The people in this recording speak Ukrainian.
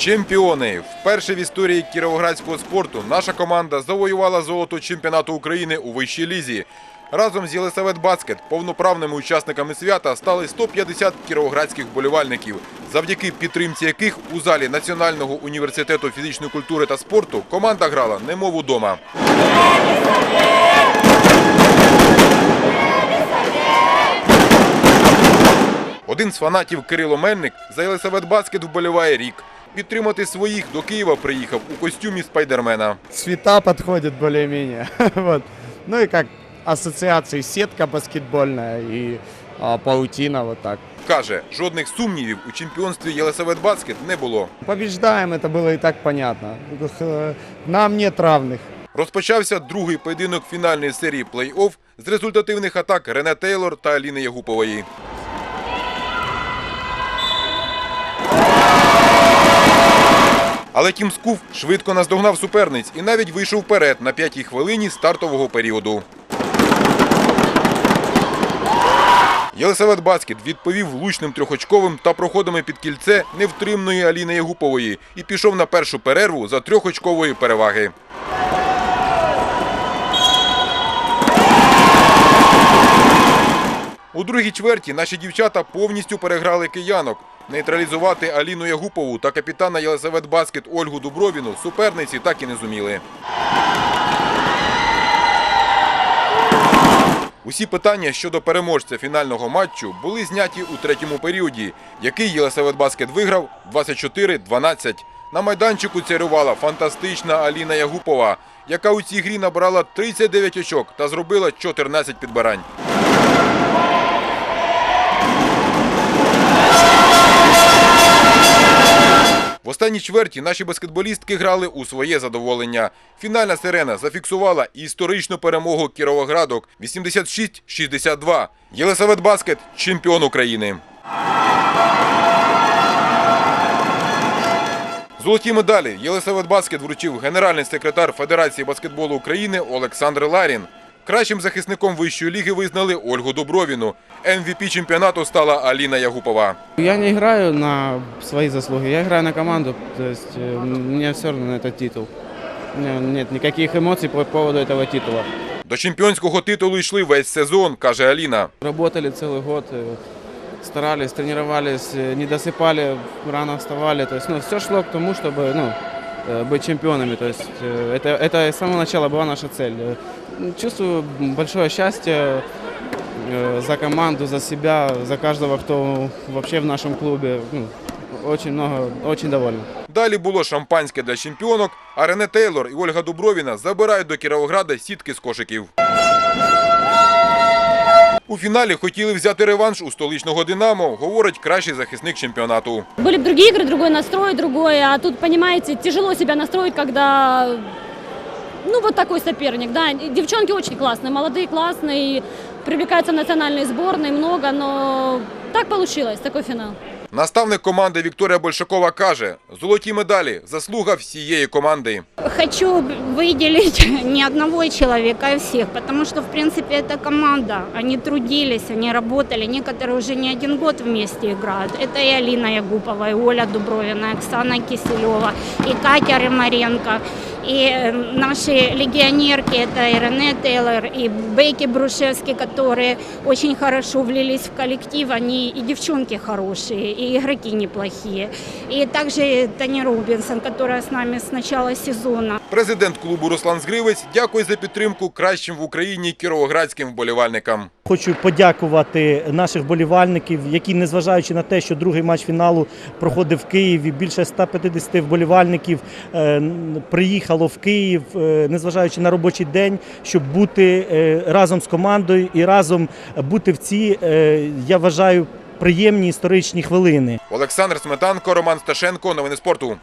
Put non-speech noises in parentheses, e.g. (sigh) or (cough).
Чемпіони вперше в історії кіровоградського спорту наша команда завоювала золото чемпіонату України у вищій лізі. Разом з Єлисавет Баскет повноправними учасниками свята стали 150 кіровоградських вболівальників, завдяки підтримці яких у залі Національного університету фізичної культури та спорту команда грала немов удома. Один з фанатів Кирило Мельник за Єлисавет Баскет вболіває рік. Підтримати своїх до Києва приїхав у костюмі спайдермена. цвета подходят более-менее. (laughs) вот. Ну и как ассоциации сетка баскетбольная и а, паутина вот так. Каже, жодних сумнівів у чемпіонстві Єлисавет Баскет не було. Побеждаем, это было и так понятно. Э, Нам нет равных. Розпочався другий поєдинок фінальної серії плей-офф з результативних атак Рене Тейлор та Аліни Ягупової. Але Кім Скуф швидко наздогнав суперниць і навіть вийшов вперед на п'ятій хвилині стартового періоду. Єлисавет Баскет відповів влучним трьохочковим та проходами під кільце невтримної Аліни Ягупової і пішов на першу перерву за трьохочкової переваги. У другій чверті наші дівчата повністю переграли киянок. Нейтралізувати Аліну Ягупову та капітана Єлисавет Баскет Ольгу Дубровіну суперниці так і не зуміли. Усі питання щодо переможця фінального матчу були зняті у третьому періоді, який Єлисавет Баскет виграв 24-12. На майданчику царювала фантастична Аліна Ягупова, яка у цій грі набрала 39 очок та зробила 14 підбирань. Останній чверті наші баскетболістки грали у своє задоволення. Фінальна сирена зафіксувала історичну перемогу Кіровоградок 86-62. Єлисавет Баскет – чемпіон України. Золоті медалі Єлисавет Баскет вручив генеральний секретар Федерації баскетболу України Олександр Ларін. Кращим захисником вищої ліги визнали Ольгу Дубровіну. МВП чемпіонату стала Аліна Ягупова. Я не играю на свои заслуги, я играю на команду, то есть э, мне все равно на этот титул. У меня нет никаких эмоций по поводу этого титула. До чемпіонського титулу йшли весь сезон, каже Аліна. Работали целый год, э, старались, тренировались, э, не досыпали, рано вставали, то есть ну, все шло к тому, чтобы ну, э, быть чемпионами, то есть э, это, это с самого начала была наша цель. Э, Чувствую большое счастье э, за команду, за себя, за каждого, кто вообще в нашем клубе. Ну, очень много, очень доволен. Далі було шампанське для чемпіонок, а Рене Тейлор і Ольга Дубровіна забирають до Кіровограда сітки з кошиків. У фіналі хотіли взяти реванш у столичного Динамо, говорить кращий захисник чемпіонату. Были бы другие игры, другой настрой, другой, а тут, понимаете, тяжело себя настроить, когда, ну, вот такой соперник, да. И Девчонки очень классные, молодые, классные, и привлекаются в национальные сборные много, но так получилось, такой финал. Наставник команди Вікторія Большакова каже: золоті медалі заслуга всієї команди. Хочу выделить не (laughs) одного человека, а всех, потому что, в принципе, это команда. Они трудились, они работали. Некоторые уже не один год вместе играют. Это и Алина Ягупова, и Оля Дубровина, и Оксана Киселева, и Катя Ремаренко, и э, наши легионерки, это и Рене Тейлор, и Бейки Брушевский, которые очень хорошо влились в коллектив. Они и девчонки хорошие, и игроки неплохие. И также Таня Робинсон, которая с нами с начала сезона. Президент клубу Руслан Згривець дякує за підтримку кращим в Україні кіровоградським вболівальникам. Хочу подякувати наших болівальників, які, незважаючи на те, що другий матч фіналу проходив в Києві, більше 150 вболівальників е, приїхало в Київ, е, незважаючи на робочий день, щоб бути е, разом з командою і разом бути в ці, я вважаю, приємні історичні хвилини. Олександр Сметанко, Роман Сташенко. Новини спорту.